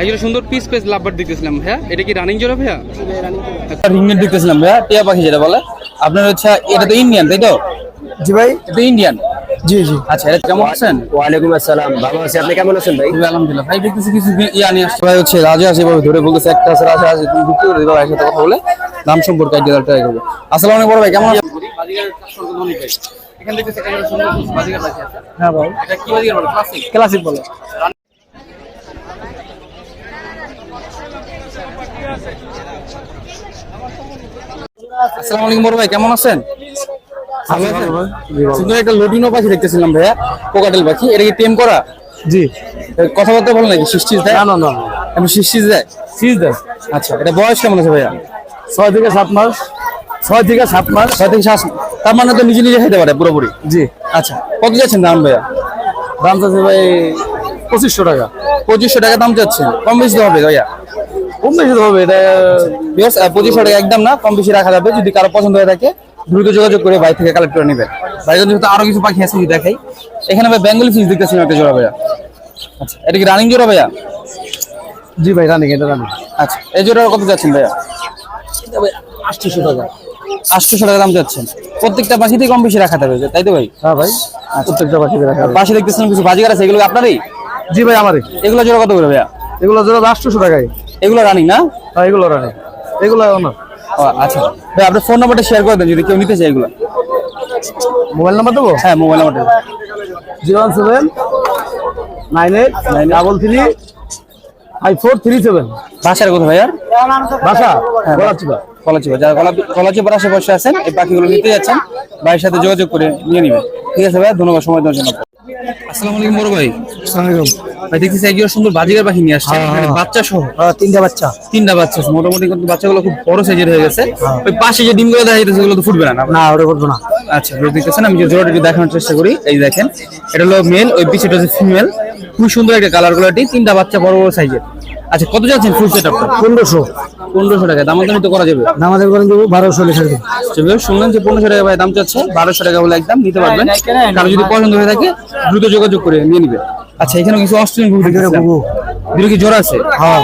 একজন সুন্দর piece piece লাভবার দেখতেছিলাম ভাইয়া। এটা কি রানিং জোড়া ভাইয়া? রিংনেট দেখতেছিলাম ভাইয়া। টিয়া পাখি যেটা বলে। আপনার হচ্ছে এটা তো ইন্ডিয়ান তাই তো? জি ভাই। এটা ইন্ডিয়ান জি জি। আচ্ছা এটা কেমন আছেন? ওয়ালাইকুম আসসালাম। ভালো আছি আপনি কেমন আছেন ভাই? আলহামদুলিল্লাহ। ভাই দেখতেছি কিছু ইয়া নিয়ে আসছে। ভাই হচ্ছে রাজা আছে এভাবে ধরে বলতেছে একটা আছে রাজা আছে তুমি বিক্রি করে দিবা ভাইয়ের সাথে কথা বলে দাম সম্পর্কে আইডিয়া ট্রাই করব। আসসালামু আলাইকুম বড় ভাই কেমন আছেন? এখানে আছে? হ্যাঁ ভাই। এটা কি বাজিগার বলে? ক্লাসিক ক্লাসিক বলে। আসসালামু আলাইকুম বড় ভাই কেমন আছেন? সুন্দর একটা লটিনো পাখি দেখতেছিলাম ভাইয়া কোকাটেল পাখি। এটা কি টেম করা? জি। কথাবার্তা বল নাকি? শিষ্টিস দেয়? না না না। আমি শিষ্টিস দেয়? সিজ দেন আচ্ছা এটা বয়স কেমন আছে ভাইয়া? ছয় থেকে সাত মাস। ছয় থেকে সাত মাস। ছয় থেকে সাত তার মানে তো নিজে নিজে খেতে পারে পুরোপুরি? জি। আচ্ছা কত যাচ্ছেন দাম ভাইয়া? দাম চাচ্ছে ভাই পঁচিশশো টাকা। পঁচিশশো টাকা দাম চাচ্ছেন। কম বেশি হবে ভাইয়া। কম বেশি হবে এটা পঁচিশশো টাকা একদম না কম বেশি রাখা যাবে যদি কারও পছন্দ হয়ে থাকে দ্রুত যোগাযোগ করে বাড়ি থেকে কালেক্ট করে নেবেন বাইরে যেহেতু আরও কিছু পাখি আছে দেখাই। এখানে ভাই বেঙ্গলি ফিস দেখতেছি একটা জোড়া ভাইয়া। আচ্ছা এটা কি রানিং জোড়া ভাইয়া? জি ভাই রানিং এটা রানিং আচ্ছা এই জোড়ার কত যাচ্ছেন ভাইয়া? আটশোশো টাকা। আটশোশো টাকা দাম যাচ্ছেন। প্রত্যেকটা পাখিতেই কম বেশি রাখা যাবে তাই তো ভাই? হ্যাঁ ভাই প্রত্যেকটা পাখি রাখা পাশে দেখতেছিলাম কিছু বাজিগার আছে এগুলো আপনারই? জি ভাই আমারই। এগুলো জোড়া কত করে ভাইয়া? এগুলো জোড়া আটশোশো টাকায়। এগুলো রানিং না? হ্যাঁ এগুলো রানিং এগুলো না ও, আচ্ছা। ভাই আপনার ফোন নাম্বারটা শেয়ার করে দেন যদি কেউ নিতে চায় এগুলো। মোবাইল নাম্বার দেবো? হ্যাঁ মোবাইল নাম্বারটা zero one seven nine eight nine double three five four three seven. বাসার কথা ভাইয়ার বাসা হ্যাঁ, গলাচিপা। কলাচিপা যারা কলা কলাচিপার আশেপাশে আছেন এই পাখিগুলো নিতে যাচ্ছেন ভাইয়ের সাথে যোগাযোগ করে নিয়ে নেবেন। ঠিক আছে ভাই ধন্যবাদ সময় দেওয়ার জন্য আসসালামু আলাইকুম বড় ভাই। ভাই দেখতেছি একজন সুন্দর বাজিকার পাখি নিয়ে আসছে মানে হ্যাঁ। বাচ্চা সহ। তিনটা বাচ্চা। তিনটা বাচ্চা মোটামুটি কিন্তু বাচ্চাগুলো খুব বড় সাইজের হয়ে গেছে। ওই পাশে যে ডিমগুলো দেখা যাচ্ছে সেগুলো তো ফুটবে না না? ওটা ফুটবে না। আচ্ছা বেশ দেখতেছেন? আমি যে জোড়াটা দেখানোর চেষ্টা করি। এই দেখেন এটা হলো মেল ওই পিছটা হচ্ছে ফিমেল খুব সুন্দর একটা কালারগুলো তিনটা বাচ্চা বড় বড় সাইজের। আচ্ছা কত যাচ্ছেন ফুল সেট আপটা পনেরোশো। পনেরোশো টাকা দাম তো করা যাবে। আমাদের করেন দেবো বারোশো লিখে দেবো সেভাবে শুনলেন যে পনেরোশো টাকা ভাই দাম চাচ্ছে বারোশো টাকা হলে একদম নিতে পারবেন। কারও যদি পছন্দ হয়ে থাকে দ্রুত যোগাযোগ করে নিয়ে নিবে। আচ্ছা এখানে কিছু অস্ট্রেলিয়ান ঘুরে ঘুঘু। দুটো কি জোড়া আছে? হ্যাঁ।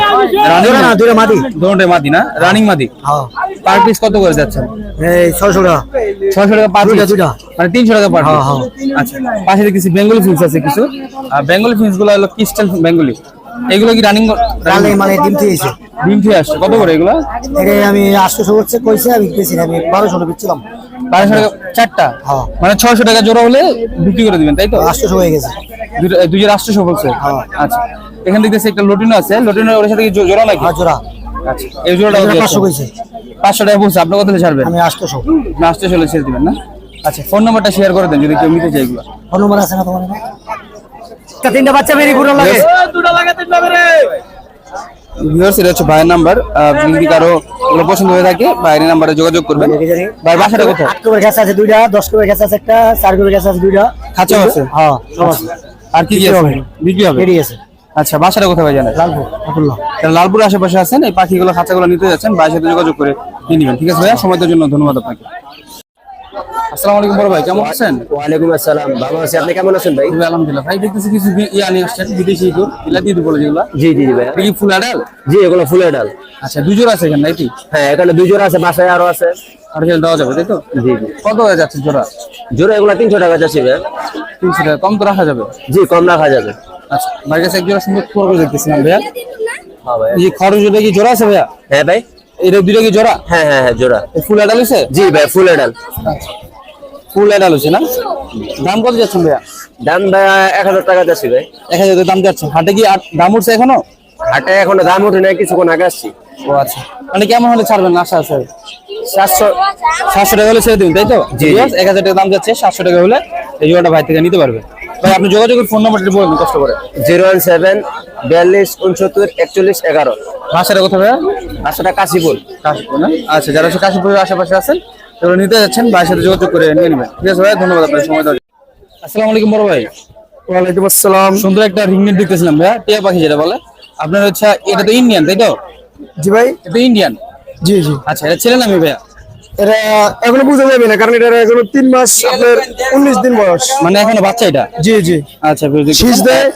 রানিং না দুটো মাটি দোনোটাই মাদি না? রানিং মাদি? হ্যাঁ। পার পিস কত করে যাচ্ছেন? এই ছয়শো টাকা। ছয়শো টাকা পার পিস দুইটা। মানে তিনশো টাকা পার হ্যাঁ, হ্যাঁ। আচ্ছা পাশে দেখতেছি বেঙ্গলি ফিন্স আছে কিছু। আর বেঙ্গলি ফিন্সগুলো হলো ক্রিস্টাল বেঙ্গলি এগুলো কি রানিং কালে মানে ডিম খেয়েছে ডিম খেয়ে আসছে। কত করে এগুলো? এটা আমি আটশোশো করছে কইছে আমি দিয়েছি আমি বারোশো বিচ্ছিলাম। বারোশো টাকা চারটা? হ্যাঁ। মানে ছয়শো টাকা জোড়া হলে বিক্রি করে দিবেন তাই তো? আটশোশো হয়ে গেছে। দুই রাষ্ট্র বলছে? হ্যাঁ। আচ্ছা। এখানে দেখতেছি একটা লটিনো আছে। লটিনো ওর সাথে কি জোড়া নাকি? হাত জোড়া। আচ্ছা। এই জোড়াটা পাঁচশো? কইছে। পাঁচশো টাকা বলছে। আপনার কত ছাড়বেন? আমি আটশোশো। না চলে ছেড়ে দিবেন না? আচ্ছা। ফোন নাম্বারটা শেয়ার করে দেন যদি কেউ নিতে চাই এগুলো। ফোন নম্বর আছে না তোমার? তিনটা বাচ্চা বেরিয়ে পুরো লাগে। ভিউয়ার্স এটা হচ্ছে ভাইয়ের নাম্বার যদি কারও এগুলো পছন্দ হয়ে থাকে ভাইয়ের নাম্বারে যোগাযোগ করবেন। ভাই বাসাটা কোথায়? আট কবের গ্যাস আছে দুইটা দশ কবের গ্যাস আছে একটা চার কবের গ্যাস আছে দুইটা। খাঁচাও আছে? হ্যাঁ সব আছে। আর কি কি আছে? হবে। বিক্রি হবে? বেরিয়ে আছে। আচ্ছা বাসাটা কোথায় ভাই জানেন? লালপুর আতুল্লাহ লালপুর আশেপাশে আছেন এই পাখিগুলো খাঁচাগুলো নিতে যাচ্ছেন ভাইয়ের সাথে যোগাযোগ করে নিয়ে নেবেন। ঠিক আছে ভাইয়া? সময়টার জন্য ধন্যবাদ আপনাকে। আসসালামু আলাইকুম বড় ভাই কেমন আছেন? ওয়ালাইকুম আসসালাম ভালো আছি। আপনি কেমন আছেন ভাই? আলহামদুলিল্লাহ। ভাই দেখতেছি কিছু ইয়া নিয়ে আসছেন বিদেশি ইঁদুর। বিলাতি ইঁদুর বলে যেগুলো। জি জি ভাই কি ফুল আডাল জি এগুলো ফুলের ডাল আচ্ছা দুজোর আছে এখানে নাকি? হ্যাঁ এখানে দুই জোড়া আছে বাসায় আরও আছে। আর খেলে দেওয়া যাবে তাই তো? জি জি। কত হয়ে যাচ্ছে জোড়া? জোড়া এগুলো তিনশো টাকা যাচ্ছে ভাই তিনশো টাকা কম তো রাখা যাবে? জি কম রাখা যাবে। আচ্ছা ভাইয়ের কাছে এক জোড়া সুন্দর খরচ দেখতেছিলাম ভাইয়া। হ্যাঁ ভাই এই খরচ জোড়া কি জোড়া আছে ভাইয়া? হ্যাঁ ভাই। এটা দুটো কি জোড়া? হ্যাঁ হ্যাঁ হ্যাঁ জোড়া। ফুল আডাল হয়েছে জি ভাই ফুলের ডাল ফুল আডাল হয়েছে না? দাম কত যাচ্ছেন ভাইয়া? দাম ভাই এক হাজার টাকা যাচ্ছে ভাই। এক হাজার দাম যাচ্ছে। হাটে কি আর দাম উঠছে এখনও? হাটে এখনও দাম ওঠে নাই কিছুক্ষণ আগে আসছি। ও আচ্ছা। মানে কেমন হলে ছাড়বেন আশা আছে? সাতশো সাতশো টাকা হলে ছেড়ে দিন তাই তো? জি। এক হাজার টাকা দাম যাচ্ছে সাতশো টাকা হলে এই জোড়াটা ভাই থেকে নিতে পারবে। ভাই আপনি যোগাযোগের ফোন নাম্বারটা বলবেন কষ্ট করে জিরো ওয়ান সেভেন বিয়াল্লিশ উনসত্তর একচল্লিশ এগারো। ভাষাটা কোথায় ভাইয়া? আসলে কাশিপুর। কাশীপুর না? আচ্ছা যারা কাশীপুরের আশেপাশে আছেন সেগুলো নিতে যাচ্ছেন ভাইয়ের সাথে যোগাযোগ করে নিয়ে নেবেন। ঠিক আছে ভাই ধন্যবাদ আপনার সময় দেওয়ার জন্য। আসসালামু আলাইকুম বড় ভাই। ওয়ালাইকুম আসসালাম। সুন্দর একটা রিংনেট দেখতেছিলাম ভাইয়া টিয়া পাখি যেটা বলে। আপনার হচ্ছে এটা তো ইন্ডিয়ান তাই তো? জি ভাই। এটা ইন্ডিয়ান জি জি। আচ্ছা এটা ছেলে নামে ভাইয়া? এটা এখনও বুঝা যাবে না কারণ এটা এখনও তিন মাস আপনার উনিশ দিন বয়স। মানে এখনও বাচ্চা এটা? জি জি। আচ্ছা শীষ দেয়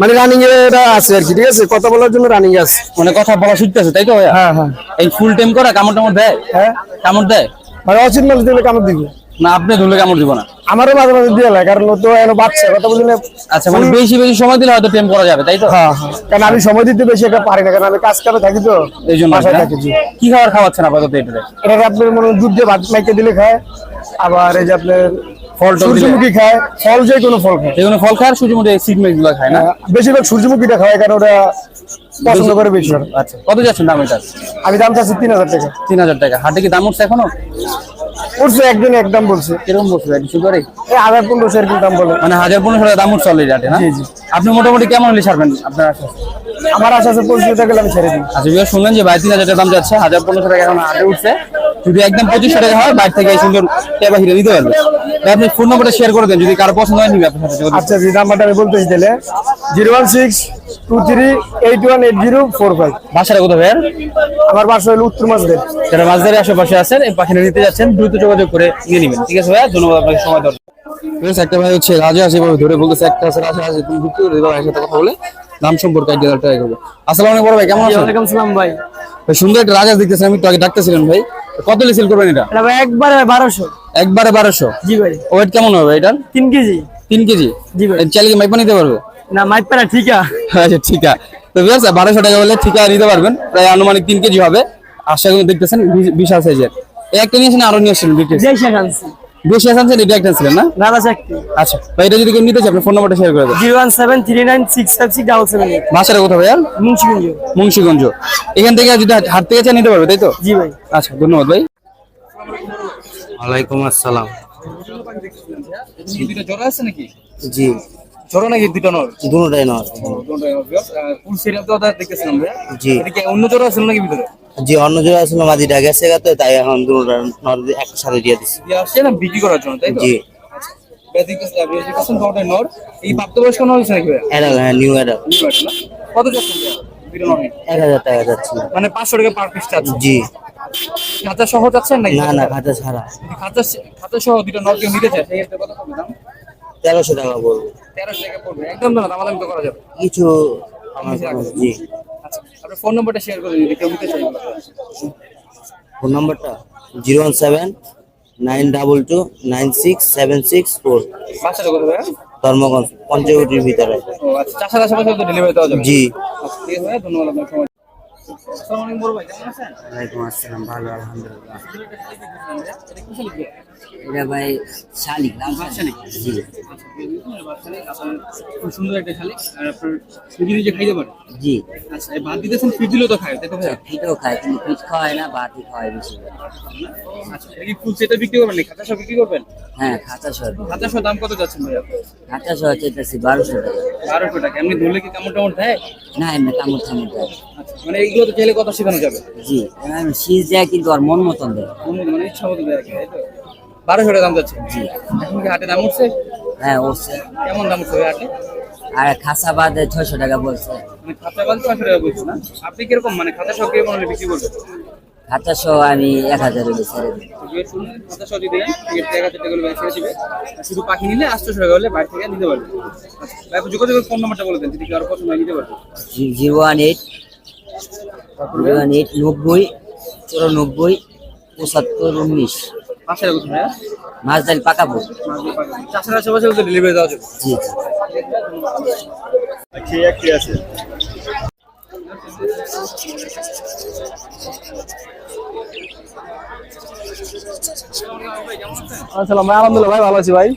মানে রানিং এটা আছে আর কি ঠিক আছে? কথা বলার জন্য রানিং আছে। মানে কথা বলা শিখতেছে তাই তো ভাইয়া? হ্যাঁ হ্যাঁ। এই ফুল টাইম করা কামড় টামড় দেয়? হ্যাঁ। কামড় দেয়? মানে অচিত মানুষ দিলে কামড় দিবে? না আপনি ধরলে কামড় দিব না? আমারও মাঝে মাঝে দিয়ে লাগে কারণ তো এলো বাচ্চা কথা বুঝলে আচ্ছা মানে বেশি বেশি সময় দিলে হয়তো টেম করা যাবে তাই তো? হ্যাঁ হ্যাঁ। কারণ আমি সময় দিতে বেশি একটা পারি না কারণ আমি কাজ করে থাকি তো এই জন্য কি খাবার খাওয়াচ্ছেন আপাতত এটাতে? এটা আপনার মনে দুধ দিয়ে ভাত মাইকে দিলে খায় আবার এই যে আপনার ফল সূর্যমুখী খায় ফল যে কোনো ফল খায়। ফল খায় সূর্যমুখী গুলো খায় না? হ্যাঁ, বেশিরভাগ সূর্যমুখীটা খাওয়ায় কারণ ওটা পছন্দ করে বেশি। আচ্ছা কত যাচ্ছেন দাম এটা? আমি দাম চাচ্ছি তিন হাজার টাকা। তিন হাজার টাকা। হাটে কি দাম উঠছে এখনও? উঠছে একদিন একদম বলছে। কীরকম বলছে ভাই কিছু করে? এই হাজার পনেরোশো এরকম দাম বলে। মানে হাজার পনেরোশো টাকা দাম উঠছে অলরেডি হাটে না? জি, জি। আপনি মোটামুটি কেমন হলে ছাড়বেন? আপনার আশা আমার আশা আছে পঁচিশ টাকা আমি ছেড়ে দিই। আচ্ছা শুনলেন যে বাইরে তিন হাজার টাকা দাম যাচ্ছে হাজার পনেরোশো টাকা এখন হাটে উঠছে। যদি একদম পঁচিশশো টাকা হয় বাইরে থেকে এই সুন্দর টেবা হিরে দিতে পারবে। আপনি ফোন নাম্বারটা শেয়ার করে দেন যদি কারও পছন্দ হয় নিবে আপনার সাথে আচ্ছা যে নাম্বারটা আমি বলতেছি তাহলে zero one six two three eight one eight zero four five. বাসাটা কোথাও ভাইয়ার? আমার বাসা হলো উত্তর মাসদের যারা মাঝদারি আশেপাশে আছেন এই পাখিটা নিতে যাচ্ছেন দ্রুত যোগাযোগ করে নিয়ে নেবেন। ঠিক আছে ভাইয়া? ধন্যবাদ আপনাকে সময় দেওয়ার আছে, একটা ভাই হচ্ছে রাজা আছে এভাবে ধরে বলতেছে একটা আছে রাজা আছে তুমি বিক্রি করে দিবা সাথে কথা বলে। দাম সম্পর্কে আইডিয়া ট্রাই করব। আসসালামু আলাইকুম বড় ভাই কেমন আছেন? ওয়ালাইকুম সালাম ভাই। ভাই সুন্দর একটা রাজা দেখতেছেন আমি একটু আগে ডাকতেছিলেন ভাই। কত লিসেল করবেন এটা? এটা ভাই একবারে বারোশো। একবারে বারোশো? জি ভাই। ওয়েট কেমন হবে এটার? তিন কেজি। তিন কেজি? জি ভাই। চাইলে কি মাইপা নিতে পারবে? না মাইক পারা ঠিক। আচ্ছা ঠিক। আছে তো বেশ বারোশো টাকা হলে ঠিকা নিতে পারবেন। প্রায় আনুমানিক তিন কেজি হবে। আশা করি দেখতেছেন বিশাল সাইজের একটা নিয়েছেন আরও নিয়ে আসছেন বিক্রি বেশি আনছেন এটা একটা ছিলেন না? চাকরি আচ্ছা ভাই এটা যদি কেউ নিতে চাই আপনার ফোন নাম্বারটা শেয়ার করে দেন। Zero one seven three nine six five six double seven eight. কোথায় ভাইয়া? মুন্সিগঞ্জ। মুন্সিগঞ্জ। এখান থেকে যদি হাট- গেছে থেকে নিতে পারবে তাই তো? জি ভাই। আচ্ছা ধন্যবাদ ভাই। ওয়ালাইকুম আসসালাম। দুটো আছে নাকি জি। জ্বর নাকি দুটো নর? দুটাই নয় ফুল সিরিয়াল তো দেখতেছিলাম ভাইয়া জি। এটা কি অন্য জ্বর আছে নাকি ভিতরে? জি অন্য জোড়া আসলে মাদিটা গেছে তো তাই এখন দুটা নর একটা সাথে দিয়ে দিয়ে আসছে না বিক্রি করার জন্য তাই তো? জি। নর। নর নর। মানে পাঁচশো টাকা পার পিস জি। খাতা সহ যাচ্ছেন নাকি? না না খাতা ছাড়া। খাতা খাতা সহ দুটো নর কেউ নিতে চায় সেই কত দাম তেরোশো টাকা বলব তেরোশো টাকা পড়বে। একদম না দামাদামি তো করা যাবে। কিছু আমার জি। আচ্ছা আপনার ফোন নাম্বারটা শেয়ার করে দিন কেউ নিতে চাই ফোন নাম্বারটা zero one seven nine double two nine six seven six four. বাচ্চাটা ধর্মগঞ্জ পঞ্চবটির ভিতরে। ও আচ্ছা চাষার আশেপাশে তো ডেলিভারি দেওয়া যাবে। জি। আচ্ছা, ঠিক আছে ধন্যবাদ আপনার সময় ওয়ালাইকুম আসসালাম ভালো আলহামদুলিল্লাহ। এটা কি শালিক? ভাইয়া? শালিক জি। আচ্ছা, আপনার খুব সুন্দর একটা শালিক। আর আপনার নিজে নিজে খাইতে পারে? জি। আচ্ছা এই ভাত দিতেছেন ফিট দিলেও তো খায় তো ফিটও খায় কিন্তু ফিট খাওয়ায় না বাতি খাওয়ায় বেশি। আচ্ছা এটা কি ফুল সেটা বিক্রি করবেন খাতা সহ বিক্রি করবেন? হ্যাঁ খাতা সহ খাতা সহ দাম কত যাচ্ছেন ভাইয়া খাতা সহ চাইতেছি বারোশো টাকা। বারোশো টাকা। এমনি ধরলে কি কামড় টামড় দেয়? না এমনি কামড় থামড় দেয়। আচ্ছা মানে এইগুলো তো চাইলে কথা শেখানো যাবে। জি। শীষ দেয় কিন্তু আর মন মতন দেয়। মনে- মানে ইচ্ছা মতো দেয় তাই তো? বারোশো টাকা দাম যাচ্ছে। জি। এখন কি হাটে দাম উঠছে? হ্যাঁ উঠছে। কেমন দাম উঠছে হাটে? আর খাসা বাদে ছয়শো টাকা বলছে। মানে খাতা বাদ পাঁচশো টাকা বলছো না? আপনি কীরকম মানে খাতা সহ কীরকম হলে বিক্রি করবেন? আমি এক হাজার হলে ছেড়ে দিই। তো যে শুনুন খাতা সহ যদি এক হাজার টাকা হলে ছেড়ে দিবে শুধু পাখি নিলে আটশোশো টাকা হলে বাইরে থেকে নিতে পারবে আচ্ছা ভাই যোগাযোগের ফোন নাম্বারটা বলে দেন যদি কারও পছন্দ নিতে পারবে জিরো ওয়ান এইট নব্বই চুরানব্বই পঁচাত্তর উনিশ। ভাইয়া? পাকাবো। চাষের আশেপাশে তো ডেলিভারি দেওয়া যাবে। জি জি। আসসালাম ভাই আলহামদুলিল্লাহ ভাই ভালো আছি ভাই।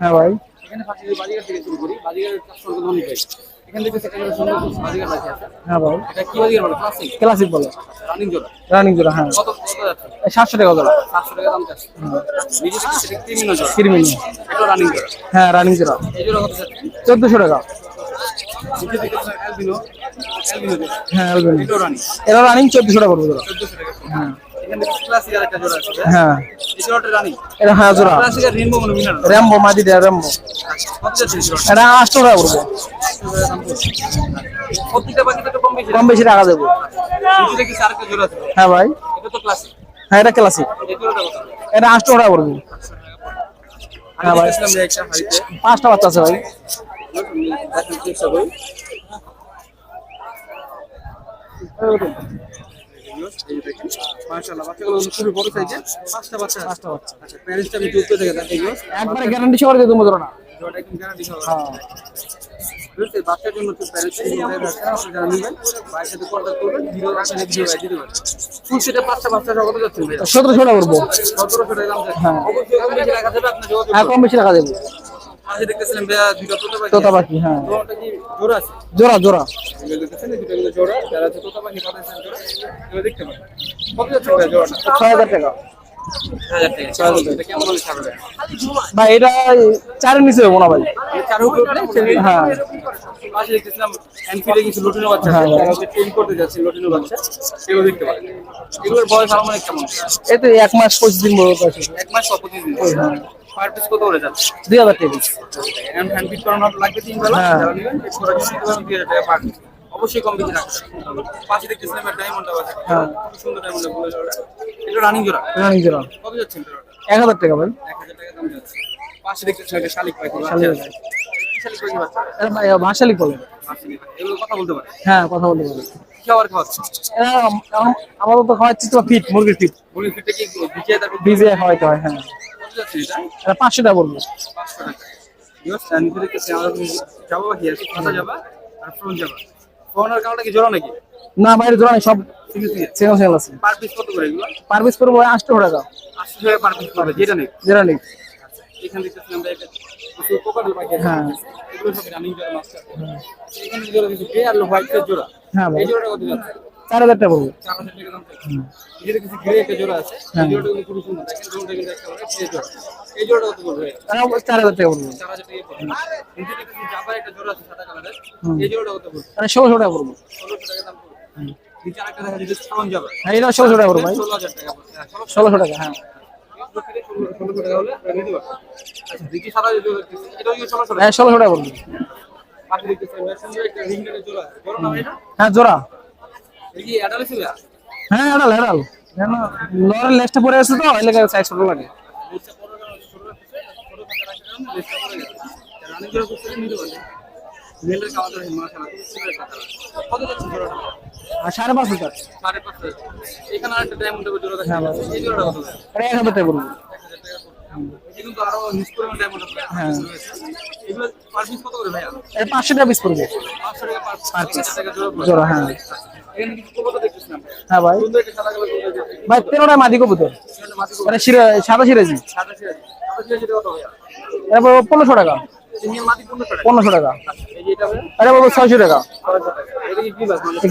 হ্যাঁ ভাই। এখানে ফাঁসি বাজিগার থেকে শুরু করি। বাজিগারের চারশো টাকা হ্যাঁ ভাই। এটা কি বাজিগার বলে? ক্লাসিক ক্লাসিক বলে। রানিং জোড়া। রানিং জোড়া হ্যাঁ। কত কত এই সাতশো টাকা জোড়া। সাতশো টাকা দাম যাচ্ছে নিজে থেকে সেটা ক্রিমিনো জোড়া। কিরমিনি এটা রানিং জোড়া। হ্যাঁ রানিং জোড়া। এই জোড়া কত চোদ্দশো টাকা। অ্যালবিনো জোড়া। হ্যাঁ রানিং এরা রানিং চোদ্দশো টাকা পড়বে জোড়া। হ্যাঁ। এখানে ক্লাসিক আর জোড়া আছে। হ্যাঁ। এই জোড়াটা রানিং? এটা হ্যাঁ জোড়া। ক্লাসিক আর রেনবো কোনো মিনার। র্যাম্বো মাদি দেয় এটা আটশো টাকা প্রত্যেকটা তো কম বেশি কম বেশি টাকা দেবো। নিচে থেকে চার জোড়া আছে? হ্যাঁ ভাই। এটা তো ক্লাসিক হ্যাঁ এটা ক্লাসিক এটা আটশো টাকা পড়বে। হ্যাঁ ভাই। পাঁচটা বাচ্চা আছে ভাই। করি এই দেখেন, মাশাআল্লাহ, বাচ্চাগুলো খুবই বড় সাইজের। পাঁচটা বাচ্চা পাঁচটা বাচ্চা। আচ্ছা প্যারেন্টসটা আমি চলতে থেকে দেখেন এগুলো একবারে গ্যারান্টি সহকারে দিয়ে দেবো জোড়াটা জোড়াটা একদম গ্যারান্টি সহ হ্যাঁ বাচ্চার জন্য তো প্যারেন্টস আপনি যারা নেবেন ভাইয়ের সাথে কন্ট্যাক্ট করবেন ভিডিও আসলে ভিডিও ভাই দিতে পারেন ফুল সেটে পাঁচটা বাচ্চা সহ কত যাচ্ছে? ভাই সতেরোশো টাকা করব। সতেরোশো টাকা দাম হ্যাঁ। অবশ্যই কম বেশি রাখা যাবে আপনার যোগাযোগ হ্যাঁ কম বেশি রাখা দেবো তোতা পাখি। হ্যাঁ। জোড়া জোড়া ছয় হাজার টাকা। ভাই এটা চারের নিচে হব না ভাই। চার উপরে হ্যাঁ। এই তো এক মাস পঁচিশ দিন আছে। এক মাস পঁচিশ দিন। পিস কত করে যাচ্ছে? টাকা এখন হ্যান্ড ফিট করানো লাগবে তিন বেলা? হ্যাঁ। যারা নেবেন ফিট করার জন্য দিতে পারেন দুই হাজার টাকা পার অবশ্যই কম বেশি রাখতে পাশে দেখতেছিলাম ডায়মন্ড আছে হ্যাঁ। খুব সুন্দর ডায়মন্ড বলে জোড়া এটা রানিং জোড়া। রানিং জোড়া। কত যাচ্ছে এক হাজার টাকা ভাই। এক হাজার টাকা দাম যাচ্ছে। পাশে একটা শালিক পাখি। পাখি। বাচ্চা? বলে। এগুলো কথা বলতে পারে। হ্যাঁ কথা বলতে পারে। কি খাবার খাওয়াচ্ছে তো ফিট মুরগির ফিট। বলি ফিটে কি ভিজিয়ে তারপর ভিজে খাওয়াইতে হয় হ্যাঁ। যাচ্ছে এটা পাঁচশো টাকা পড়বে পাঁচশো টাকা। যাব বাকি আছে কথা যাবা? আর ফোন যাবা। ফোন আর কাউটা কি জোড়া নাকি? না বাইরে জোড়া নেই সব সিঙ্গেল সিঙ্গেল আছে। পার পিস কত করে এগুলো? পার পিস করব আটশো টাকা। টাকা পার পিস যেটা নেই। যেটা নেই। এখান থেকে আমরা একটা। হ্যাঁ। এগুলো সব রানিং জোড়া মাস্টার এখানে জোড়া কিছু? আর হোয়াইট জোড়া। হ্যাঁ এই জোড়াটা কত যাচ্ছে? চার হাজার টাকা ষোলোশো টাকা টাকা ভাই ষোলোশো টাকা হ্যাঁ? হ্যাঁ। ষোলোশো টাকা? হ্যাঁ জোড়া এটা কি অ্যাডাল ছিল? হ্যাঁ হেডাল হেডাল কেন? নরের লেজটা পরে আছে তো এলাকায় সাইজ ছোট লাগে। সাড়ে পাঁচ হাজার। এক হাজার টাকা। হ্যাঁ। এটা পাঁচশো টাকা পিস পড়বে। জোড়া হ্যাঁ। হ্যাঁ ভাই। ভাই তেরোটা মাদি কবুতর সিরা সাদা সিরাজি? এটা পনেরোশো টাকা পনেরোশো টাকা। এটা ভাইয়া? ছয়শো টাকা।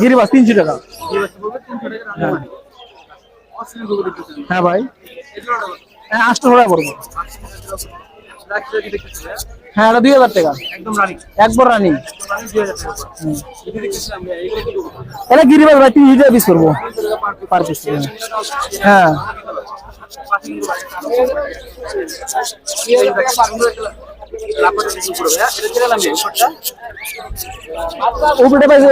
গিরিবাস মানে? তিনশো টাকা দেখতেছি। হ্যাঁ ভাই? হ্যাঁ আটশো টাকা পড়বে হ্যাঁ এটা দুই হাজার টাকা একবার রানিং টাকা। এটা গিরিবাস ভাই তিন হাজার পিস করব টাকা। পার পিস হ্যাঁ। উপরে পাইছে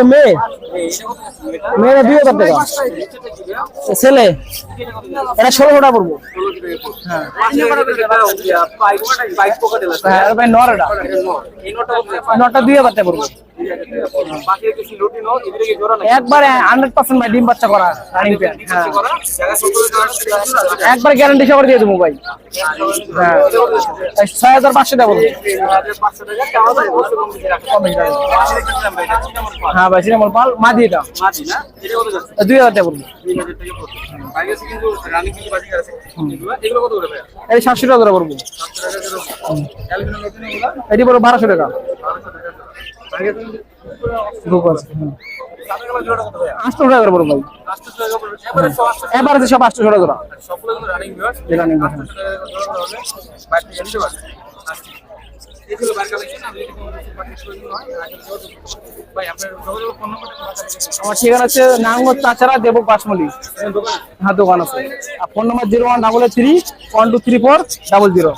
ছেলে? এটা পড়ব। হ্যাঁ একবারে হান্ড্রেড পার্সেন্ট ভাই, ডিম বাচ্চা করা রানিং প্যান একবার গ্যারান্টি সবার দিয়ে দেবো ভাই। হ্যাঁ। ছয় হাজার পাঁচশো বলব হ্যাঁ ভাই সিনেমার পাল মাদি এটা দুই হাজার টাকা এই সাতশো টাকা করে পড়ব। এটি পড়ব বারোশো টাকা। গ্রুপ আছে হুম। আটশো টাকা করে পড়ব ভাই। এবার আছে সব আটশো টাকা করে। নেই হ্যাঁ। আমার ঠিকানা হচ্ছে নাঙ্গর তাছাড়া দেব পাঁচমলি হ্যাঁ দোকান আছে। আর phone number zero one double three one two three four double zero.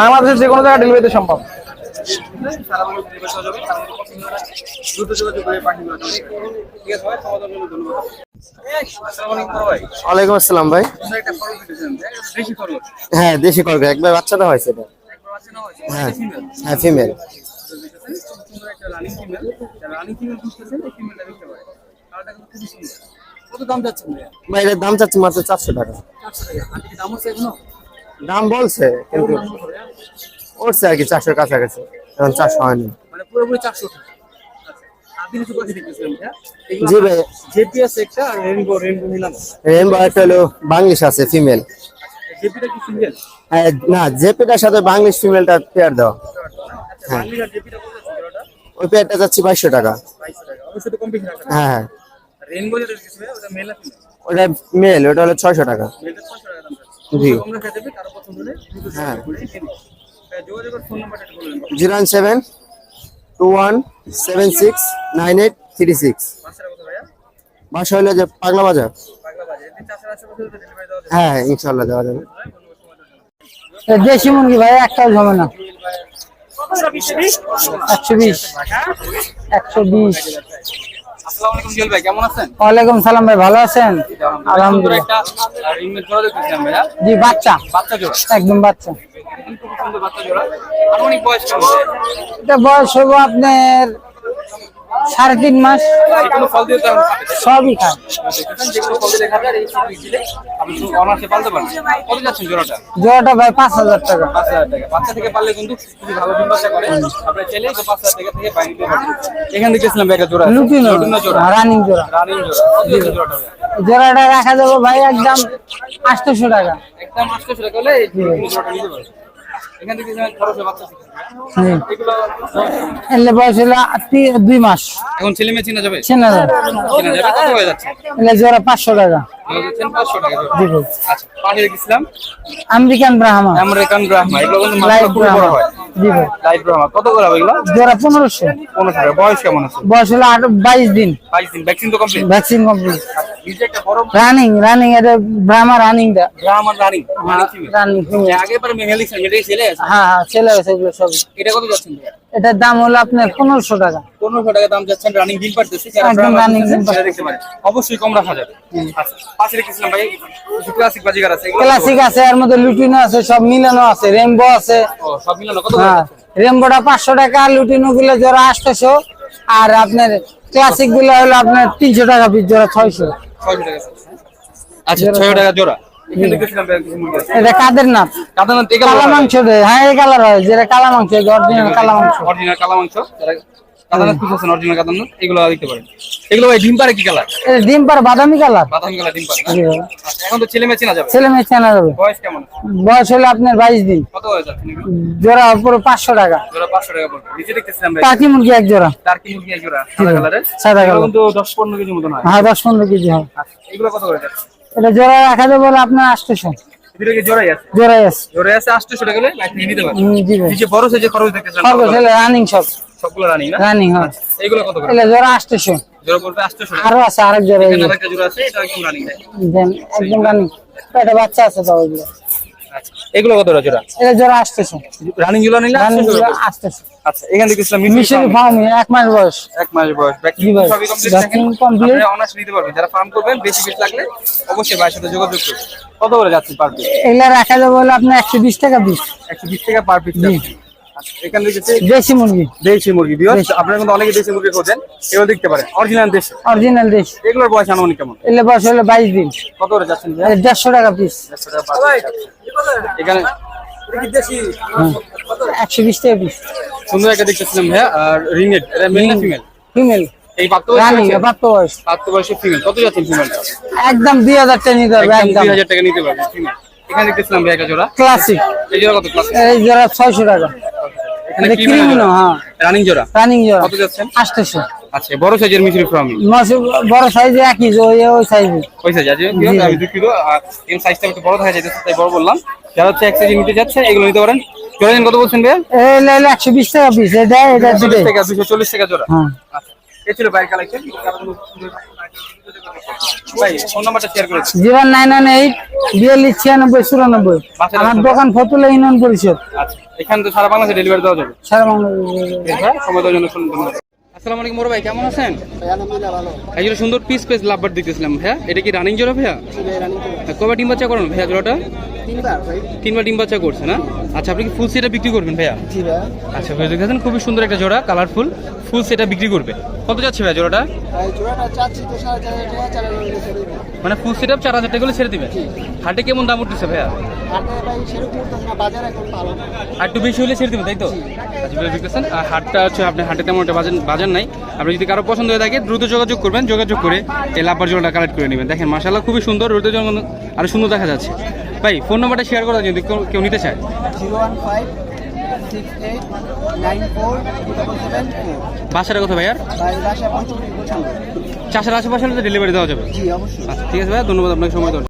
বাংলাদেশের যে কোনো জায়গায় ডেলিভারিতে সম্ভব। ওয়ালাইকুম আসসালাম ভাই। হ্যাঁ দেশি করবে একবার বাচ্চাটা হয়েছে এটা। হ্যাঁ ফিমেল হ্যাঁ ফিমেল দাম যাচ্ছেন ভাই এটার দাম চাচ্ছি মাত্র চারশো টাকা। দাম বলছে কিন্তু উঠছে আর কি চারশোর কাছাকাছি। এখন চারশো হয়নি। পুরোপুরি চারশো জি ভাই একটা আর রেনবো রেনবো নিলাম রেনবো একটা হলো বাংলিশ আছে ফিমেল জেপিটা কি সিঙ্গেল? না জেপিটার সাথে বাংলিশ ফিমেলটা পেয়ার দাও। জোড়াটা? ওই পেয়ারটা যাচ্ছি বাইশশো টাকা। বাইশশো টাকা। অবশ্যই কম হ্যাঁ হ্যাঁ। ওটা মেল ওটা হলো ছয়শো টাকা। জি। হ্যাঁ। দিন zero one seven two one seven six nine eight three six. বাসা হলো যে পাগলা বাজার। হ্যাঁ ইনশাল্লাহ দেওয়া যাবে। দেশি মুরগি ভাই একটাও জমে না। একশো বিশ। একশো বিশ। আসসালামু আলাইকুম জুয়েল ভাই কেমন আছেন? ওয়ালাইকুম সালাম ভাই ভালো আছেন? সুন্দর আলহামদুলিল্লাহ। একটা রিংমেট জোড়া দেখতেছিলাম ভাইয়া। জি বাচ্চা। বাচ্চা একদম বাচ্চা। খুব সুন্দর বাচ্চা জোড়া। আনুমানিক বয়স কেমন? এটা বয়স হব আপনার সাড়ে তিন মাস। সবই খায়। জোড়াটা? ভাই পাঁচ হাজার টাকা। বাচ্চা থেকে পারলে কিন্তু ভালো করে। এখান থেকে একটা জোড়া রানিং জোড়া। রানিং জোড়া। জোড়াটা রাখা যাব ভাই একদম আটশোশো টাকা। একদম আটশো টাকা হলে এখান থেকে খরচে বাচ্চা এলে বয়স হলো দুই মাস। এখন ছেলে মেয়ে চিনা যাবে? চেনা যায় চিনা যাবে? কত হয়ে যাচ্ছে? এলে জোড়া পাঁচশো টাকা। এগুলো দিচ্ছেন পাঁচশো টাকা। জোড়া। জি। ভাই পাশে রেখেছিলাম আমেরিকান ব্রাহ্মা আমেরিকান ব্রাহ্মা এগুলো কিন্তু লাইট মাত্রা খুবই বড় ব্রাহ্মা জি ভাই লাইট ব্রাহ্মা কত করে হবে এগুলো? জোড়া পনেরোশো। পনেরো টাকা। বয়স কেমন আছে? বয়স হলো আট বাইশ দিন। বাইশ দিন। ভ্যাকসিন তো কমপ্লিট ভ্যাকসিন কমপ্লিট নিজে একটা বড় রানিং রানিং এটা ব্রাহ্মা রানিংটা। ব্রাহ্মা রানিং। রানিং আগে পরে মেয়ে ছেলে আছে? হ্যাঁ হ্যাঁ ছেলে আছে এগুলো সব এটা কত যাচ্ছেন এটার দাম হলো আপনার পনেরোশো টাকা। পনেরোশো টাকা দাম যাচ্ছেন রানিং পারতেছে একদম দেখতে পারেন। অবশ্যই কম রাখা যাবে। আচ্ছা পাশে রেখেছিলাম ভাই ক্লাসিক আছে ক্লাসিক আছে এর মধ্যে লুটিনো আছে সব মিলানো আছে রেমবো আছে। সব মিলানো কত হ্যাঁ রেমবোটা পাঁচশো টাকা লুটিনো গুলো জোড়া আটশোশো আর আপনার ক্লাসিকগুলো হলো আপনার তিনশো টাকা পিস জোড়া ছয়শো। ছয়শো টাকা আচ্ছা ছয় টাকা জোড়া। এটা কাদের না কাদানা কালা মাংস হ্যাঁ এই কালার হয় যেটা কালা মাংস অরিজিনাল কালা মাংস। অরিজিনাল কালা মাংস। পিস অরিজিনাল এগুলো দেখতে পারেন। এগুলো ভাই ডিম পারে কি কালার? এটা ডিম পার বাদামি কালার। বাদামি কালার ডিম পারে না? জি। ভাই। আচ্ছা এখন তো ছেলে মেয়ে চেনা যাবে। ছেলে মেয়ে চেনা যাবে। বয়স কেমন? বয়স হলো আপনার বাইশ দিন। কত যাচ্ছে জোড়া পুরো টাকা। জোড়া পাঁচশো টাকা পড়বে। নিচে দেখতেছিলাম ভাই টাকি মুরগি এক জোড়া। টার্কি মুরগি এক জোড়া সাদা কালারের। সাদা কালার। কিন্তু দশ পনেরো কেজি মতন হয়। হ্যাঁ কেজি হয়। আচ্ছা, এগুলো কত করে যাচ্ছে? এটা জোড়া রাখা যাবে বলে আপনার আটশোশো। আরও আছে আরেক জোড়া একদম রানিং দেন একদম রানিং এটা বাচ্চা আছে তো ওইগুলো। আচ্ছা এগুলো কত জোড়া? এটা জোড়া আসতেছে রানিং জোড়া নিলে রানিং 800 জোড়া টাকা। আটশোশো আচ্ছা এখানে দেখছিলাম মিশরি ফার্ম এক মাস বয়স। এক মাস বয়স। সবই কমপ্লিট। অনার্স নিতে পারবেন। যারা ফার্ম করবেন বেশি বেশি লাগলে অবশ্যই ভাইয়ের সাথে যোগাযোগ করবেন। কত করে যাচ্ছে পার পিস এগুলা রাখা যাবে বলে আপনার একশো বিশ টাকা পিস একশো বিশ টাকা পার পিস এখানে দেখেছি দেশি মুরগি। দেশি মুরগি বিয়স আপনারা কিন্তু অনেকে দেশি মুরগি খোঁজেন এগুলো দেখতে পারেন। অরিজিনাল দেশি। অরিজিনাল দেশ। এগুলোর বয়স আনুমানিক কেমন? এলে বয়স হলো বাইশ দিন। কত করে যাচ্ছেন দেড়শো টাকা পিস দেড়শো টাকা এখানে একশো বিশ টাকা পিস সুন্দর একটা দেখতেছিলাম ভাইয়া আর রিংনেট এটা মেল না ফিমেল ফিমেল এই প্রাপ্ত বয়স প্রাপ্ত বয়সে। ফিমেল কত যাচ্ছেন ফিমেলটা একদম দুই হাজার টাকা নিতে হবে একদম একদম। দুই হাজার টাকা নিতে পারবেন ফিমেল এখানে দেখতেছিলাম ভাইয়া একটা জোড়া। ক্লাসিক এই জোড়া কত ক্লাস এই জোড়া ছয়শো টাকা। এখানে ক্রিমিনো হ্যাঁ। রানিং জোড়া? রানিং জোড়া। কত যাচ্ছেন? আটশোশো আচ্ছা বড় সাইজের মিশরি ফ্রামি মাসে বড় সাইজে একই ওই ওই সাইজে ওই সাইজ আছে? আমি দুঃখিত। আর এই সাইজটা একটু বড় দেখা যাচ্ছে তাই বড় বললাম। যারা হচ্ছে এক সাইজ নিতে যাচ্ছে এগুলো নিতে পারেন। জোড়া কত বলছেন এলে এলে একশো বিশ টাকা পিস এটা এটা চল্লিশ দুটোই টাকা দুশো চল্লিশ টাকা জোড়া। হ্যাঁ। আচ্ছা ছিল বাইক কালেকশন ভাই ফোন নাম্বারটা শেয়ার করেছি জিরো নাইন ওয়ান এইট বিয়াল্লিশ ছিয়ানব্বই চুরানব্বই। আমার দোকান ফতুল্লা ইউনিয়ন পরিষদ। আচ্ছা এখানে তো সারা বাংলাদেশে ডেলিভারি দেওয়া যাবে। সারা বাংলাদেশ সময় দেওয়ার জন্য ধন্যবাদ আসসালামু আলাইকুম বড় ভাই কেমন আছেন? আলহামদুলিল্লাহ ভালো। এই সুন্দর পিস পিস লাভবার দেখতেছিলাম ভাইয়া। এটা কি রানিং জোড়া ভাইয়া? কবে ডিম বাচ্চা করেন ভাইয়া জোড়াটা? তিনবার ভাই। তিনবার ডিম বাচ্চা করছে না? আচ্ছা আপনি কি ফুল সেটা বিক্রি করবেন ভাইয়া? আচ্ছা ভাই দেখেছেন খুবই সুন্দর একটা জোড়া কালারফুল ফুল সেটা বিক্রি করবে। কত যাচ্ছে ভাই জোড়াটা? মানে ফুল সেট আপ চার হাজার টাকা ছেড়ে দিবে। হাটে কেমন দাম উঠতেছে ভাইয়া? আর একটু বেশি হলে ছেড়ে দিবেন তাই তো? আচ্ছা দেখতেছেন আর হাটটা হচ্ছে আপনি হাটে তেমন একটা বাজার বাজার নাই। আপনি যদি কারও পছন্দ হয়ে থাকে দ্রুত যোগাযোগ করবেন যোগাযোগ করে এই লাভবার জোড়াটা কালেক্ট করে নেবেন। দেখেন মাসাল্লাহ খুবই সুন্দর রোদের জন্য আরও সুন্দর দেখা যাচ্ছে। ভাই ফোন নাম্বারটা শেয়ার করা যদি কেউ- কেউ নিতে চায়। Zero one five six eight nine four double seven four বাসাটা কথা ভাইয়ার বাসা পঞ্চমী চাষের আশেপাশে ডেলিভারি দেওয়া যাবে জি অবশ্যই আচ্ছা ঠিক আছে ভাইয়া ধন্যবাদ আপনাকে সময় দেওয়ার।